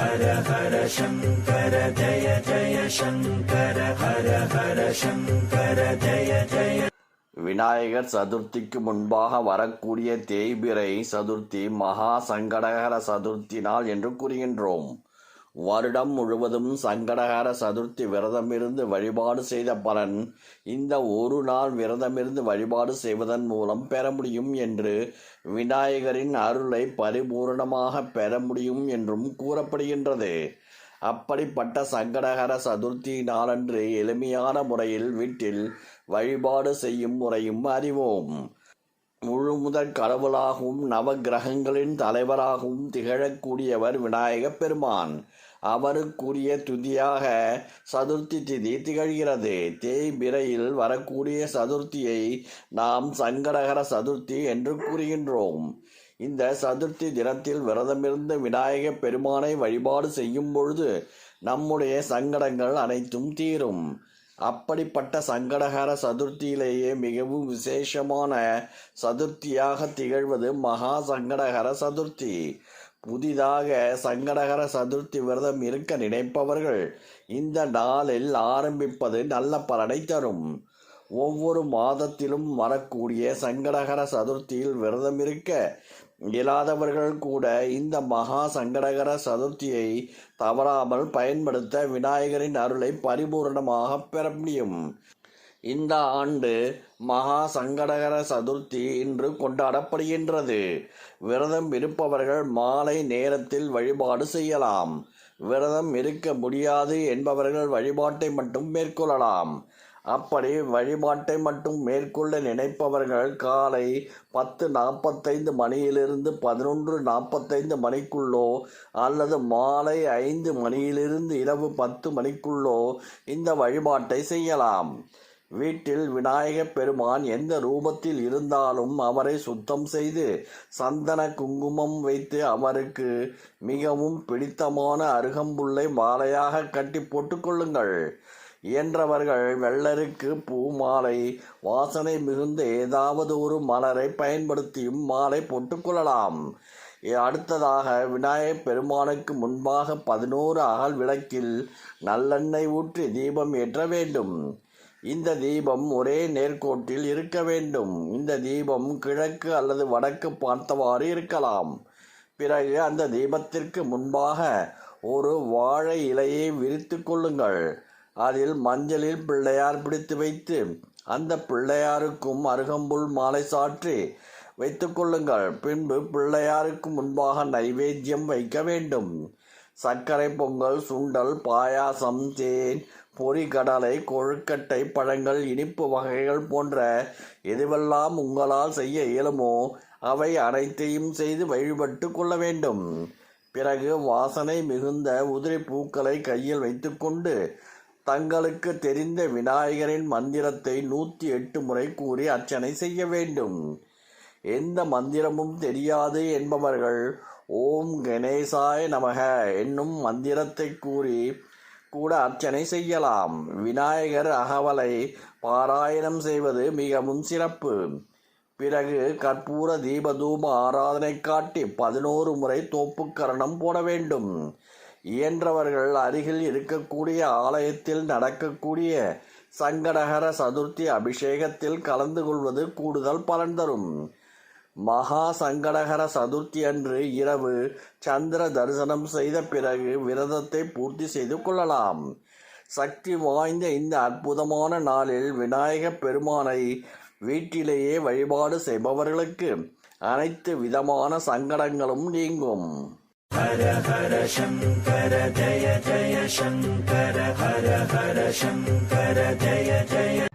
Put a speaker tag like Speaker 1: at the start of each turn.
Speaker 1: ஹர ஹர சங்கர ஜய ஜய சங்கர ஹர ஹர சங்கர ஜய ஜய
Speaker 2: விநாயகர் சதுர்த்திக்கு முன்பாக வரக்கூடிய தேய்பிறை சதுர்த்தி மகா சங்கடகர சதுர்த்தி நாள் என்று கூறுகின்றோம். வருடம் முழுவதும் சங்கடகர சதுர்த்தி விரதமிருந்து வழிபாடு செய்த பலன் இந்த ஒரு நாள் விரதமிருந்து வழிபாடு செய்வதன் மூலம் பெற முடியும் என்று விநாயகரின் அருளை பரிபூரணமாக பெற முடியும் என்றும் கூறப்படுகின்றது. அப்படிப்பட்ட சங்கடகர சதுர்த்தி நாளன்று எளிமையான முறையில் வீட்டில் வழிபாடு செய்யும் முறையும் அறிவோம். முழு முதற் கடவுளாகவும் நவ கிரகங்களின் தலைவராகவும் திகழக்கூடியவர் விநாயகப் பெருமான். அவருக்குரிய துதியாக சதுர்த்தி திதி திகழ்கிறது. தேய்பிறையில் வரக்கூடிய சதுர்த்தியை நாம் சங்கடகர சதுர்த்தி என்று கூறுகின்றோம். இந்த சதுர்த்தி தினத்தில் விரதமிருந்து விநாயகப் பெருமானை வழிபாடு செய்யும் பொழுது நம்முடைய சங்கடங்கள் அனைத்தும் தீரும். அப்படிப்பட்ட சங்கடகர சதுர்த்தியிலேயே மிகவும் விசேஷமான சதுர்த்தியாக திகழ்வது மகா சங்கடகர சதுர்த்தி. புதிதாக சங்கடகர சதுர்த்தி விரதம் இருக்க நினைப்பவர்கள் இந்த நாளில் ஆரம்பிப்பது நல்ல பலனை தரும். ஒவ்வொரு மாதத்திலும் வரக்கூடிய சங்கடகர சதுர்த்தியில் விரதம் இருக்க இயலாதவர்கள் கூட இந்த மகா சங்கடகர சதுர்த்தியை தவறாமல் பயன்படுத்த விநாயகரின் அருளை பரிபூர்ணமாக பெற முடியும். இந்த ஆண்டு மகா சங்கடகர சதுர்த்தி இன்று கொண்டாடப்படுகின்றது. விரதம் இருப்பவர்கள் மாலை நேரத்தில் வழிபாடு செய்யலாம். விரதம் இருக்க முடியாது என்பவர்கள் வழிபாட்டை மட்டும் மேற்கொள்ளலாம். அப்படி வழிபாட்டை மட்டும் மேற்கொள்ள நினைப்பவர்கள் காலை பத்து நாற்பத்தைந்து மணியிலிருந்து பதினொன்று நாற்பத்தைந்து மணிக்குள்ளோ அல்லது மாலை ஐந்து மணியிலிருந்து இரவு பத்து மணிக்குள்ளோ இந்த வழிபாட்டை செய்யலாம். வீட்டில் விநாயகப் பெருமான் எந்த ரூபத்தில் இருந்தாலும் அவரை சுத்தம் செய்து சந்தன குங்குமம் வைத்து அவருக்கு மிகவும் பிடித்தமான அருகம்புல்லை மாலையாக கட்டி போட்டுக்கொள்ளுங்கள் இயன்றவர்கள் வெள்ளருக்கு பூ மாலை வாசனை மிகுந்த ஏதாவது ஒரு மலரை பயன்படுத்தியும் மாலை போட்டுக்கொள்ளலாம் அடுத்ததாக விநாயகப் பெருமானுக்கு முன்பாக பதினோரு அகல் விளக்கில் நல்லெண்ணெய் ஊற்றி தீபம் ஏற்ற வேண்டும். இந்த தீபம் ஒரே நேர்கோட்டில் இருக்க வேண்டும். இந்த தீபம் கிழக்கு அல்லது வடக்கு பார்த்தவாறு இருக்கலாம். பிறகு அந்த தீபத்திற்கு முன்பாக ஒரு வாழை இலையை விரித்து கொள்ளுங்கள். அதில் மஞ்சளில் பிள்ளையார் பிடித்து வைத்து அந்த பிள்ளையாருக்கும் அருகம்புல் மாலை சாற்றி வைத்துக்கொள்ளுங்கள் பின்பு பிள்ளையாருக்கு முன்பாக நைவேத்தியம் வைக்க வேண்டும். சர்க்கரை பொங்கல் சுண்டல் பாயாசம் தேன் பொரிகடலை கொழுக்கட்டை பழங்கள் இனிப்பு வகைகள் போன்ற எதுவெல்லாம் உங்களால் செய்ய இயலுமோ அவை அனைத்தையும் செய்து வழிபட்டு கொள்ள வேண்டும். பிறகு வாசனை மிகுந்த உதிரி பூக்களை கையில் வைத்துக்கொண்டு தங்களுக்கு தெரிந்த விநாயகரின் மந்திரத்தை நூற்றி எட்டு முறை கூறி அர்ச்சனை செய்ய வேண்டும். எந்த மந்திரமும் தெரியாது என்பவர்கள் ஓம் கணேசாய நமக என்னும் மந்திரத்தை கூறி கூட அர்ச்சனை செய்யலாம். விநாயகர் அகவலை பாராயணம் செய்வது மிகவும் சிறப்பு. பிறகு கற்பூர தீபதூப ஆராதனை காட்டி பதினோரு முறை தோப்புக்கரணம் போட வேண்டும். இயன்றவர்கள் அருகில் இருக்கக்கூடிய ஆலயத்தில் நடக்கக்கூடிய சங்கடகர சதுர்த்தி அபிஷேகத்தில் கலந்து கொள்வது கூடுதல் பலன் தரும். மகா சங்கடகர சதுர்த்தி அன்று இரவு சந்திர தரிசனம் செய்த பிறகு விரதத்தை பூர்த்தி செய்து கொள்ளலாம். சக்தி வாய்ந்த இந்த அற்புதமான நாளில் விநாயகப் பெருமானை வீட்டிலேயே வழிபாடு செய்பவர்களுக்கு அனைத்து விதமான சங்கடங்களும் நீங்கும்.
Speaker 1: ஹர ஹர சங்கர ஜய ஜய சங்கர ஹர ஹர சங்கர ஜய ஜய